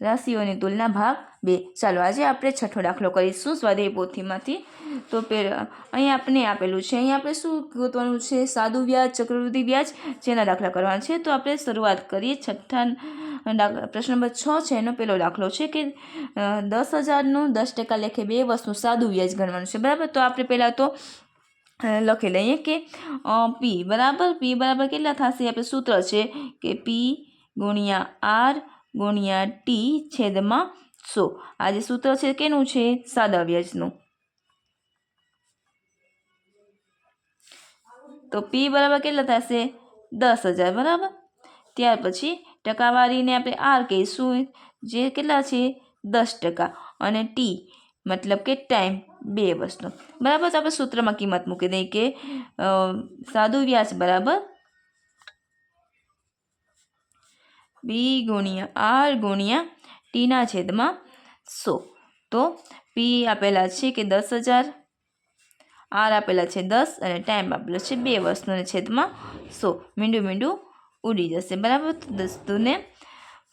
રાશિઓની તુલના ભાગ બે. ચાલો, આજે આપણે છઠ્ઠો દાખલો કરીશું સ્વાધ્યાય પોથીમાંથી. તો પહેલા અહીં આપણે આપેલું છે, અહીં આપણે શું ગોતવાનું છે? સાદું વ્યાજ, ચક્રવૃદ્ધિ વ્યાજ, જેના દાખલા કરવાના છે. તો આપણે શરૂઆત કરીએ. છઠ્ઠા પ્રશ્ન નંબર છ છે, એનો પહેલો દાખલો છે કે દસ હજારનું દસ ટકા લેખે બે વર્ષનું સાદું વ્યાજ ગણવાનું છે. બરાબર? તો આપણે પહેલાં તો લખી લઈએ કે પી બરાબર? પી બરાબર કેટલા થશે? આપણે સૂત્ર છે કે પી ગુણ્યા આર ગુણ્યા ટી છેદમાં સો. આ જે સૂત્ર છે કેનું છે? સાદા વ્યાજનું તો પી બરાબર કેટલા થશે? દસ હજાર, બરાબર? ત્યાર પછી ટકાવારીને આપણે આર કહીશું. જે કેટલા છે? દસ ટકા. અને ટી મતલબ કે ટાઈમ, બે વર્ષનો. બરાબર? આપણે સૂત્રમાં કિંમત મૂકી દઈએ કે સાદું વ્યાજ બરાબર બી ગુણ્યા આર ગુણ્યા ટીના છેદમાં સો. તો પી આપેલા છે કે દસ હજાર, આર આપેલા છે દસ અને ટાઈમ આપેલો છે બે વર્ષનો છેદમાં સો. મીંડું મીંડું ઉડી જશે. બરાબર? તો દસ દૂને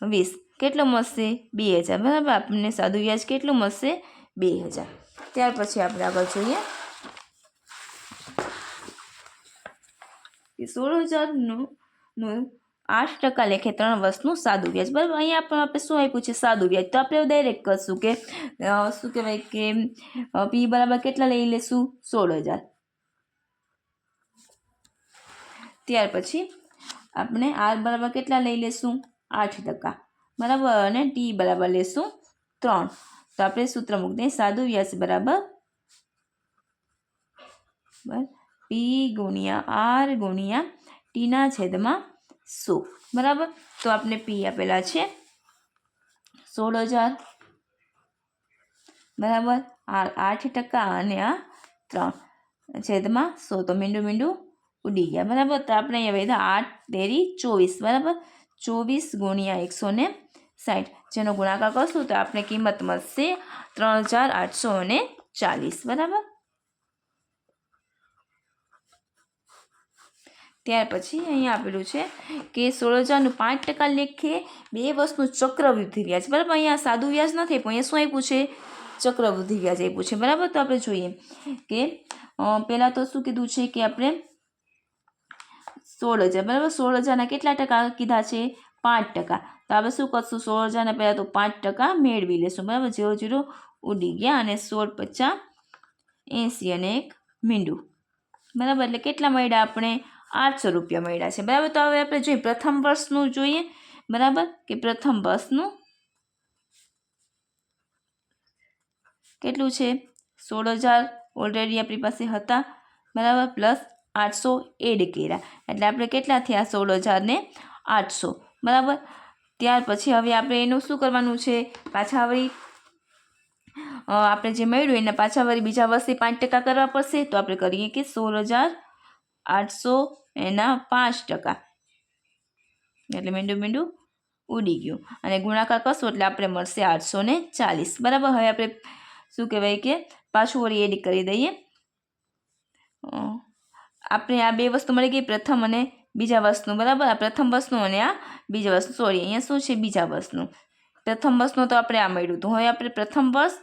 વીસ. કેટલો મળશે? બે હજાર. બરાબર? આપણને સાદું વ્યાજ કેટલું મળશે? બે હજાર. ત્યાર પછી આપણે આગળ જોઈએ. સોળ હજારનું નું આઠ ટકા લેખે ત્રણ વર્ષનું સાદું વ્યાજ. બરાબર, અહીંયા પણ આપણે શું આપ્યું છે? સાદું વ્યાજ. તો આપણે ડાયરેક્ટ કરશું કે શું કહેવાય કે પી બરાબર કેટલા લઈ લેશું? સોળ હજાર. ત્યાર પછી આપણે આર બરાબર કેટલા લઈ લેશું? આઠ ટકા. બરાબર, અને ટી બરાબર લેશું ત્રણ. તો આપણે સૂત્ર મૂકી દઈએ. સાદું વ્યાજ બરાબર પી ગુણ્યા આર ગુણ્યા ટીના છેદમાં સો. બરાબર? તો આપણે પી આપેલા છે. સોળ હજાર બરાબર? આ આઠ ટકા અને આ ત્રણ છેદમાં સો. તો મીંડું મીંડું ઉડી ગયા. બરાબર? તો આપણે અહીંયા વધ્યા આઠ, તેરી, ચોવીસ. બરાબર? ચોવીસ ગુણ્યા એકસો ને સાઠ. જેનો ગુણાકાર કરશું તો આપણે કિંમત મળશે ત્રણ હજાર આઠસો અને ચાલીસ. બરાબર? ત્યાર પછી અહીંયા આપેલું છે કે સોળ હજારનું પાંચ ટકા લેખે બે વર્ષનું ચક્રવૃદ્ધિ વ્યાજ. બરાબર, અહીંયા સાદું વ્યાજ નથી પણ અહીંયા શું આપ્યું છે? ચક્રવૃદ્ધિ વ્યાજ આપ્યું છે. બરાબર, તો આપણે જોઈએ કે પહેલાં તો શું કીધું છે કે આપણે સોળ હજાર બરાબર સોળ હજારના કેટલા ટકા કીધા છે? પાંચ ટકા. તો આપણે શું કરશું? સોળ હજારના પહેલાં તો પાંચ ટકા મેળવી લેશું. બરાબર, ઝીરો જીરો ઉડી ગયા અને સોળ પચાસ એંસી અને એક મીંડું. બરાબર, એટલે કેટલા મળ્યા આપણે? આઠસો રૂપિયા મળ્યા છે. બરાબર? તો હવે આપણે જોઈએ પ્રથમ વર્ષનું જોઈએ. બરાબર? કે પ્રથમ વર્ષનું કેટલું છે? સોળ હજાર ઓલરેડી આપણી પાસે હતા. બરાબર? પ્લસ આઠસો એડ કર્યા. એટલે આપણે કેટલા થયા? સોળ હજારને આઠસો. બરાબર? ત્યાર પછી હવે આપણે એનું શું કરવાનું છે? પાછા વળી આપણે જે મળ્યું એના પાછા વળી બીજા વર્ષે પાંચ ટકા કરવા પડશે. તો આપણે કરીએ કે સોળ હજાર આઠસો એના પાંચ ટકા. એટલે મીંડું મીંડું ઉડી ગયું. અને ગુણાકાર કરશું એટલે આપણે મળશે આઠસો ને ચાલીસ. બરાબર? હવે આપણે શું કહેવાય કે પાછું વળી એડ કરી દઈએ. આપણે આ બે વસ્તુ મળી ગઈ, પ્રથમ અને બીજા વર્ષનું બરાબર? આ પ્રથમ વસ્તુ અને આ બીજા વસ્તુ. સોરી અહીંયા શું છે બીજા વર્ષનું પ્રથમ વર્ષનું તો આપણે આ મળ્યું હતું. હવે આપણે પ્રથમ વર્ષ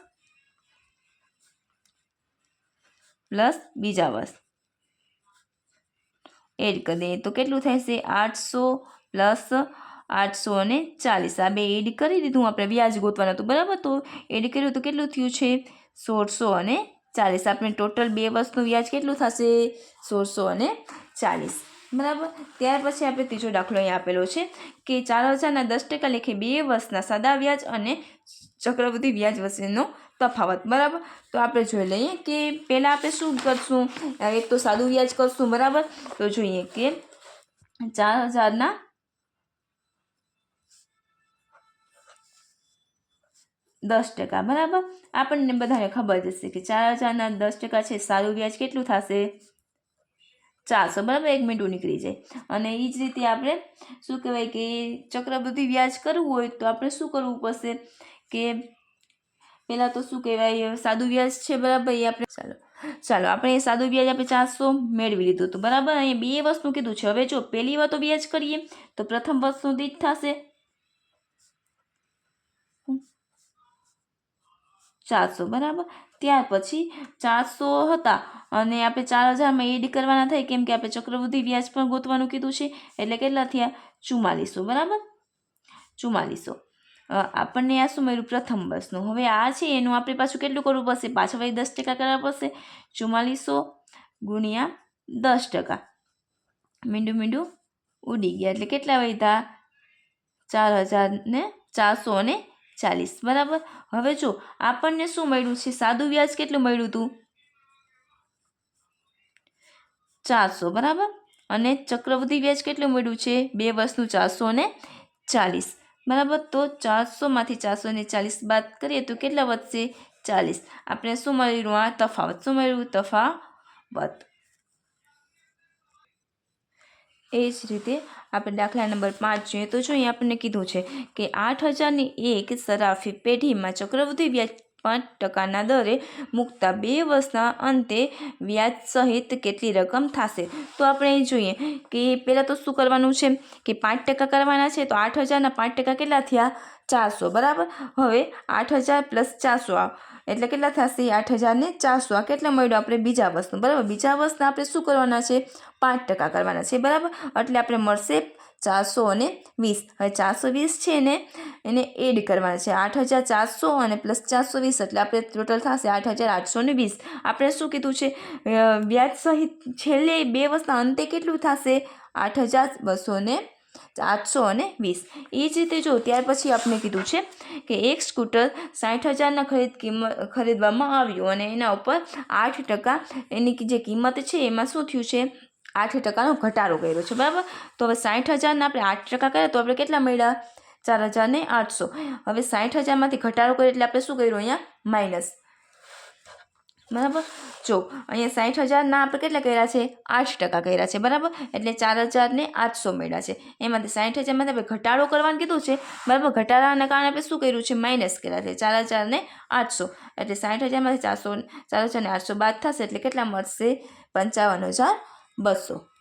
પ્લસ બીજા વર્ષ એડ કરી દઈએ. તો કેટલું થશે? આઠસો પ્લસ આઠસો અને ચાલીસ. આ બે એડ કરી દીધું. આપણે વ્યાજ ગોતવાનું હતું. બરાબર? તો એડ કર્યું તો કેટલું થયું છે? સોળસો અને ચાલીસ. આપણે ટોટલ બે વર્ષનું વ્યાજ કેટલું થશે? સોળસો અને ચાલીસ. બરાબર? ત્યાર પછી આપણે ત્રીજો દાખલો અહીં આપેલો છે કે ચાર હજારના દસ ટકા લેખે બે વર્ષના સાદા વ્યાજ અને ચક્રવૃદ્ધિ વ્યાજ વચ્ચેનો તફાવત, બરાબર? તો આપણે જોઈ લઈએ કે પહેલાં આપણે શું કરશું? એક તો સાદું વ્યાજ કરશું, બરાબર? તો જોઈએ કે ચાર હજારના દસ ટકા બરાબર? આપણને બધાને ખબર જ હશે કે ચાર હજારના દસ ટકા છે સારું વ્યાજ કેટલું થશે? ચારસો, બરાબર? એક મિનિટ નીકળી જાય. અને એ જ રીતે આપણે શું કહેવાય કે ચક્રવૃદ્ધિ વ્યાજ કરવું હોય તો આપણે શું કરવું પડશે કે પહેલાં તો શું કહેવાય સાદું વ્યાજ છે, બરાબર? એ આપણે ચાલો ચાલો, આપણે સાદું વ્યાજ આપણે ચારસો મેળવી લીધું હતું, બરાબર? અહીંયા બે વસ્તુ કીધું છે. હવે જો પહેલી વાર તો વ્યાજ કરીએ, તો પ્રથમ વસ્તુ દીઠ થશે. ચારસો, બરાબર? ત્યાર પછી ચારસો હતા. અને આપણે ચાર હજારમાં એડ કરવાના થાય, કેમ કે આપણે ચક્રવૃદ્ધિ વ્યાજ પણ ગોતવાનું કીધું છે, એટલે કેટલા થયા? ચુમ્માલીસો, બરાબર? ચુમ્માલીસો. આપણને આ શું મળ્યું? પ્રથમ બસનું હવે આ છે, એનું આપણે પાછું કેટલું કરવું પડશે? પાછળ વળી દસ ટકા કરવા પડશે. ચુમ્માલીસો ગુણ્યા દસ ટકા. મીંડું મીંડું ઉડી ગયા. એટલે કેટલા વધ્યા ચાર હજાર ને ચારસો અને ચાલીસ. બરાબર? હવે જો, આપણને શું મળ્યું છે? સાદું વ્યાજ કેટલું મળ્યું હતું? ચારસો, બરાબર? અને ચક્રવૃદ્ધિ વ્યાજ કેટલું મળ્યું છે? બે વર્ષનું ચારસો ને ચાલીસ. બરાબર? તો ચારસોમાંથી ચારસો ને ચાલીસ બાદ કરીએ તો કેટલા વધશે? ચાલીસ. આપણે શું મળ્યું? આ તફાવત. શું મળ્યું? તફાવત. એ જ રીતે આપણે દાખલા નંબર પાંચ જોઈએ તો જો અહીંયા આપણને કીધું છે કે આઠ હજારની એક સરાફી પેઢીમાં ચક્રવૃદ્ધિ વ્યાજ પાંચ ટકાના દરે મૂકતા બે વર્ષના અંતે વ્યાજ સહિત કેટલી રકમ થશે? તો આપણે એ જોઈએ કે પહેલાં તો શું કરવાનું છે કે પાંચ ટકા કરવાના છે તો આઠ હજારના પાંચ ટકા કેટલા થયા? ચારસો. બરાબર? હવે આઠ હજાર પ્લસ ચારસો. એટલે કેટલા થશે? આઠ હજારને ચારસો. આ કેટલા મળ્યું? આપણે બીજા વર્ષનું. બરાબર? બીજા વર્ષના આપણે શું કરવાના છે? પાંચ ટકા કરવાના છે. બરાબર? એટલે આપણે મળશે ચારસો અને વીસ. હવે ચારસો વીસ છે ને, એને એડ કરવાના છે. આઠ હજાર ચારસો અને પ્લસ ચારસો વીસ, એટલે આપણે ટોટલ થશે આઠ હજાર આઠસો ને વીસ. આપણે શું કીધું છે? વ્યાજ સહિત છેલ્લે બે વર્ષના અંતે કેટલું થશે? આઠ હજાર બસો ને આઠસો અને વીસ. એ જ રીતે જો, ત્યાર પછી આપણે કીધું છે કે એક સ્કૂટર સાઠ હજારના ખરીદ કિંમત ખરીદવામાં આવ્યું અને એના ઉપર આઠ ટકા એની જે કિંમત છે, એમાં શું થયું છે? આઠ ટકાનો ઘટાડો કર્યો છે, બરાબર? તો હવે સાઠ હજારના આપણે આઠ ટકા કર્યા, તો આપણે કેટલા મળ્યા? ચાર હજાર ને આઠસો. હવે સાઠ હજારમાંથી ઘટાડો કર્યો એટલે આપણે શું કર્યું અહીંયા? માઇનસ. બરાબર? જો, અહીંયા સાઠ હજારના આપણે કેટલા કર્યા છે? આઠ ટકા કર્યા છે, બરાબર? એટલે ચાર હજારને આઠસો મળ્યા છે. એમાંથી સાઠ હજારમાંથી આપણે ઘટાડો કરવાનું કીધું છે, બરાબર? ઘટાડાના કારણે આપણે શું કર્યું છે? માઇનસ કર્યા છે, ચાર હજારને આઠસો. એટલે સાઠ હજારમાંથી ચારસો, ચાર હજારને આઠસો બાદ થશે એટલે કેટલા મળશે? પંચાવન હજાર બસો